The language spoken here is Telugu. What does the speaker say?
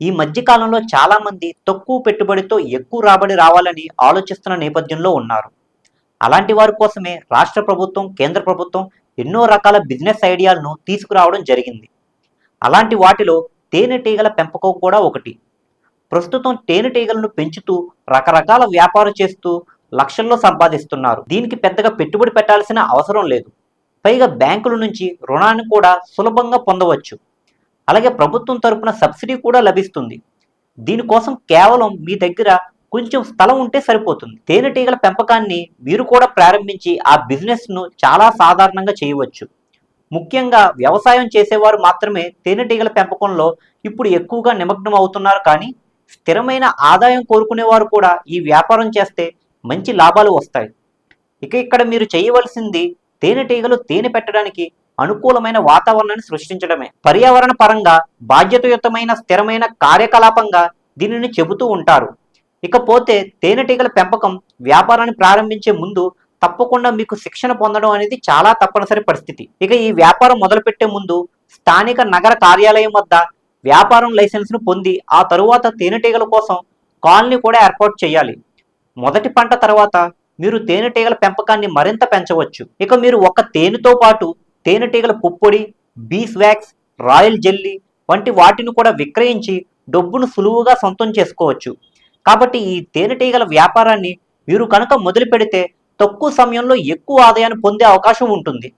ఈ మధ్యకాలంలో చాలామంది తక్కువ పెట్టుబడితో ఎక్కువ రాబడి రావాలని ఆలోచిస్తున్న నేపథ్యంలో ఉన్నారు. అలాంటి వారి కోసమే రాష్ట్ర ప్రభుత్వం కేంద్ర ప్రభుత్వం ఎన్నో రకాల బిజినెస్ ఐడియాలను తీసుకురావడం జరిగింది. అలాంటి వాటిలో తేనెటీగల పెంపకం కూడా ఒకటి. ప్రస్తుతం తేనెటీగలను పెంచుతూ రకరకాల వ్యాపారం చేస్తూ లక్షల్లో సంపాదిస్తున్నారు. దీనికి పెద్దగా పెట్టుబడి పెట్టాల్సిన అవసరం లేదు. పైగా బ్యాంకుల నుంచి రుణాన్ని కూడా సులభంగా పొందవచ్చు. అలాగే ప్రభుత్వం తరపున సబ్సిడీ కూడా లభిస్తుంది. దీనికోసం కేవలం మీ దగ్గర కొంచెం స్థలం ఉంటే సరిపోతుంది. తేనెటీగల పెంపకాన్ని మీరు కూడా ప్రారంభించి ఆ బిజినెస్ను చాలా సాధారణంగా చేయవచ్చు. ముఖ్యంగా వ్యవసాయం చేసేవారు మాత్రమే తేనెటీగల పెంపకంలో ఇప్పుడు ఎక్కువగా నిమగ్నం అవుతున్నారు కానీ స్థిరమైన ఆదాయం కోరుకునేవారు కూడా ఈ వ్యాపారం చేస్తే మంచి లాభాలు వస్తాయి. ఇక ఇక్కడ మీరు చేయవలసింది తేనెటీగలు తేనె పెట్టడానికి అనుకూలమైన వాతావరణాన్ని సృష్టించడమే. పర్యావరణ పరంగా బాధ్యతయుతమైన స్థిరమైన కార్యకలాపంగా దీనిని చెబుతూ ఉంటారు. ఇకపోతే తేనెటీగల పెంపకం వ్యాపారాన్ని ప్రారంభించే ముందు తప్పకుండా మీకు శిక్షణ పొందడం అనేది చాలా తప్పనిసరి పరిస్థితి. ఇక ఈ వ్యాపారం మొదలుపెట్టే ముందు స్థానిక నగర కార్యాలయం వద్ద వ్యాపారం లైసెన్స్ను పొంది ఆ తరువాత తేనెటీగల కోసం కాలనీ కూడా ఏర్పాటు చేయాలి. మొదటి పంట తర్వాత మీరు తేనెటీగల పెంపకాన్ని మరింత పెంచవచ్చు. ఇక మీరు ఒక తేనెతో పాటు తేనెటీగల పుప్పొడి బీస్ వ్యాక్స్ రాయల్ జెల్లీ వంటి వాటిని కూడా విక్రయించి డబ్బును సులువుగా సొంతం చేసుకోవచ్చు. కాబట్టి ఈ తేనెటీగల వ్యాపారాన్ని మీరు కనుక మొదలు పెడితే తక్కువ సమయంలో ఎక్కువ ఆదాయాన్ని పొందే అవకాశం ఉంటుంది.